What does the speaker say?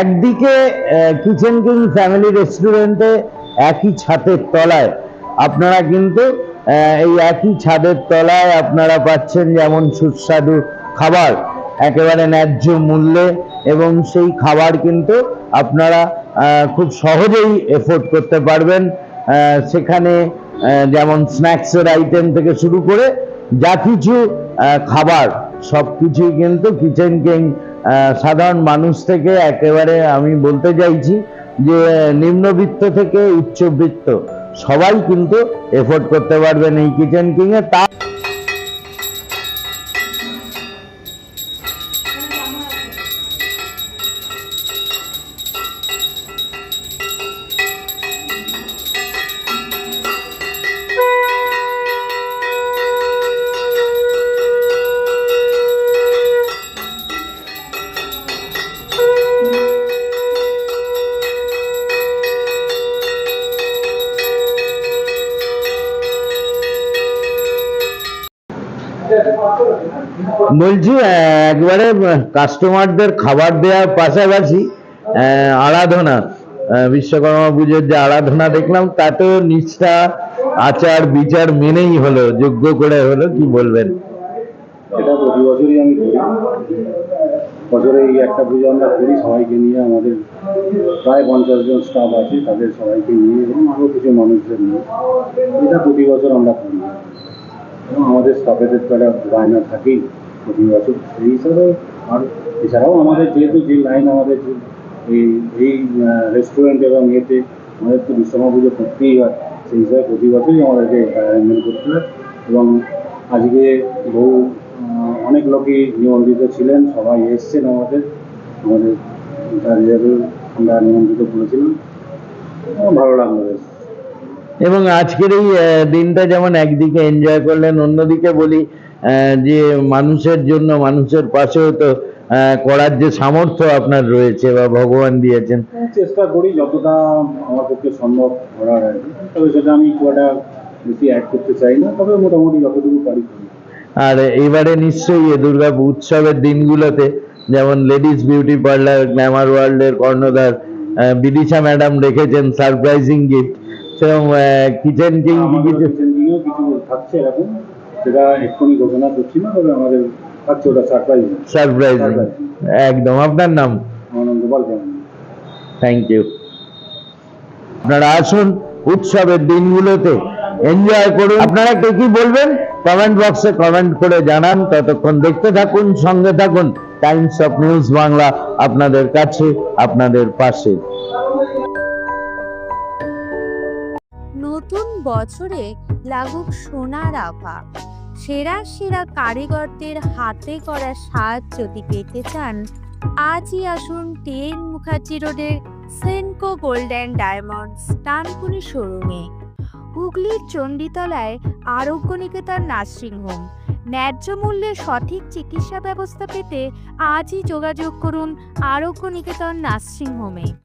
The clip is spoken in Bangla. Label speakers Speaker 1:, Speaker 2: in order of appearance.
Speaker 1: একদিকে কিচেন কিং ফ্যামিলি রেস্টুরেন্টে একই ছাদের তলায়। আপনারা কিন্তু এই একই ছাদের তলায় আপনারা পাচ্ছেন যেমন সুস্বাদু খাবার, একেবারে ন্যায্য মূল্যে এবং সেই খাবার কিন্তু আপনারা খুব সহজেই এফোর্ড করতে পারবেন। সেখানে যেমন স্ন্যাক্সের আইটেম থেকে শুরু করে যা কিছু খাবার সব কিছুই কিন্তু কিচেন কিং সাধারণ মানুষ থেকে একেবারে আমি বলতে চাইছি যে, নিম্নবিত্ত থেকে উচ্চবিত্ত সবাই কিন্তু এফোর্ড করতে পারবেন এই কিচেন কিংয়ে তা বলছি, একবারে কাস্টমারদের খাবার দেওয়ার পাশাপাশি আরাধনা বিশ্বকর্মা পুজোর যে আরাধনা দেখলাম, তাতেও নিষ্ঠা, আচার, বিচার মেনেই হলো, যোগ্য করে হলো, কি বলবেন?
Speaker 2: এটা প্রতি বছরই আমি বছরে এই একটা পুজো আমরা করি, সবাইকে নিয়ে আমাদের প্রায় পঞ্চাশ জন স্টাফ আছে, তাদের সবাইকে নিয়ে এবং কিছু মানুষদের নিয়ে। এটা প্রতি বছর আমরা করি। আমাদের স্টাফেদের তো একটা বায়না থাকেই প্রতি বছর। সেই হিসাবে আর এছাড়াও আমাদের যেহেতু যে লাইন আমাদের এই এই রেস্টুরেন্ট এবং এতে আমাদের তো বিশ্বকর্মা পুজো করতেই হয়, সেই হিসাবে প্রতি বছরই আমাদেরকে অ্যারেঞ্জমেন্ট করতে হয়। এবং আজকে বহু অনেক লোকই নিমন্ত্রিত ছিলেন, সবাই এসছেন আমাদের। আমাদের আমরা নিমন্ত্রিত করেছিলাম ভালো লাগল
Speaker 1: এবং আজকের এই দিনটা যেমন একদিকে এনজয় করলেন অন্যদিকে বলি যে মানুষের জন্য মানুষের পাশেও তো করার যে সামর্থ্য আপনার রয়েছে বা ভগবান দিয়েছেন।
Speaker 2: চেষ্টা করি যতটা আমার পক্ষে সম্ভব করার তবে সেটা আমি খুব একটা বেশি অ্যাড করতে চাই না তবে মোটামুটি যতটুকু পারি
Speaker 1: আর এবারে নিশ্চয়ই এ দুর্গা উৎসবের দিনগুলোতে যেমন লেডিস বিউটি পার্লার গ্ল্যামার ওয়ার্ল্ডের কর্ণধার বিদিশা ম্যাডাম রেখেছেন সারপ্রাইজিং গিফট সেরকম কিচেন কিং কি কিছু?
Speaker 2: থাকছে এরকম সেটা এক্ষুনি ঘোষণা করছি না তবে আমাদের থাকছে ওটা সারপ্রাইজ
Speaker 1: সারপ্রাইজিং একদম। আপনার নাম?
Speaker 2: আমার নাম গোপাল
Speaker 1: থ্যাংক ইউ আপনারা আসুন উৎসবের দিনগুলোতে। এনজয় করুন। আপনারা কে কি বলবেন? কমেন্ট বক্সে কমেন্ট করে জানান। ততক্ষণ দেখতে থাকুন সঙ্গে থাকুন। টাইমস অফ নিউজ বাংলা আপনাদের কাছে আপনাদের পাশে।
Speaker 3: নতুন বছরে লাগুক সোনার আভা। সেরা সেরা কারিগরদের হাতে করা সাজ যদি পেতে চান, আজই আসুন টেন মুখার্জি রোডের সেনকো গোল্ডেন ডায়মন্ডস ডানকুনি শোরুমে। হুগলির চণ্ডীতলায় আরোগ্য নিকেতন নার্সিং হোম। ন্যায্য মূল্যে সঠিক চিকিৎসা ব্যবস্থা পেতে আজই যোগাযোগ করুন আরোগ্য নিকেতন নার্সিং হোমে।